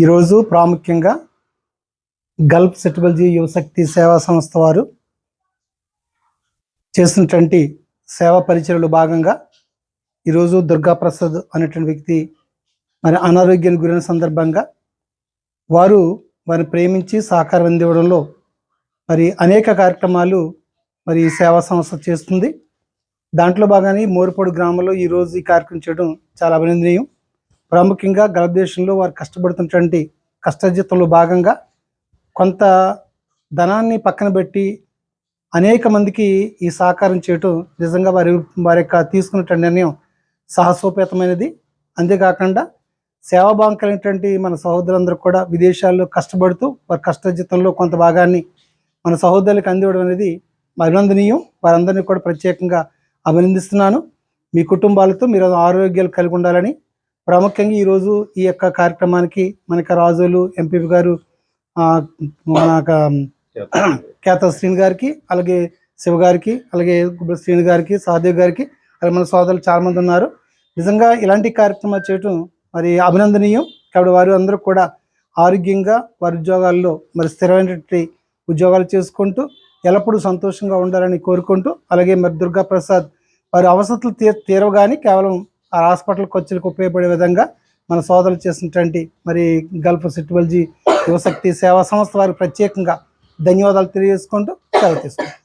ఈరోజు ప్రాముఖ్యంగా గల్ఫ్ సెటిబల్జీ యువశక్తి సేవా సంస్థ వారు చేస్తున్నటువంటి సేవా పరిచయలో భాగంగా ఈరోజు దుర్గా ప్రసాద్ అనేటువంటి వ్యక్తి మరి అనారోగ్యానికి గురైన సందర్భంగా వారు వారిని ప్రేమించి సహకారం అందివ్వడంలో మరి అనేక కార్యక్రమాలు మరి సేవా సంస్థ చేస్తుంది. దాంట్లో భాగాన్ని మోరుపాడు గ్రామంలో ఈరోజు ఈ కార్యక్రమం చేయడం చాలా అభినందనీయం. ప్రాముఖ్యంగా గల్ఫ్ దేశంలో వారు కష్టపడుతున్నటువంటి కష్టజీతంలో భాగంగా కొంత ధనాన్ని పక్కన పెట్టి అనేక మందికి ఈ సహకారం చేయటం నిజంగా వారి వారి యొక్క తీసుకున్నటువంటి నిర్ణయం సాహసోపేతమైనది. అంతేకాకుండా సేవాభావం కలిగినటువంటి మన సహోదరులందరూ కూడా విదేశాల్లో కష్టపడుతూ వారి కష్టజీతంలో కొంత భాగాన్ని మన సహోదరులకు అందివ్వడం అనేది అభినందనీయం. వారందరినీ కూడా ప్రత్యేకంగా అభినందిస్తున్నాను. మీ కుటుంబాలతో మీరు ఆరోగ్యాలు కలిగి ఉండాలని ప్రాముఖ్యంగా ఈరోజు ఈ యొక్క కార్యక్రమానికి మనకి రాజులు ఎంపీ గారు మన కేత శ్రీని గారికి అలాగే శివ గారికి అలాగే శ్రీని గారికి సహదేవ్ గారికి అలాగే మన సోదరులు చాలామంది ఉన్నారు. నిజంగా ఇలాంటి కార్యక్రమాలు చేయటం మరి అభినందనీయం. కాబట్టి వారు అందరూ కూడా ఆరోగ్యంగా వారి ఉద్యోగాల్లో మరి స్థిరమైనటువంటి ఉద్యోగాలు చేసుకుంటూ ఎల్లప్పుడూ సంతోషంగా ఉండాలని కోరుకుంటూ అలాగే మరి దుర్గా ప్రసాద్ వారి అవసరాలు తీర తీరవగానే కేవలం ఆ హాస్పిటల్ ఖర్చులకు ఉపయోగపడే విధంగా మన సోదరులు చేసినటువంటి మరి గల్ఫ్ సిట్వల్జీ యువశక్తి సేవా సంస్థ వారికి ప్రత్యేకంగా ధన్యవాదాలు తెలియజేసుకుంటూ సెలవు తీసుకుంటాం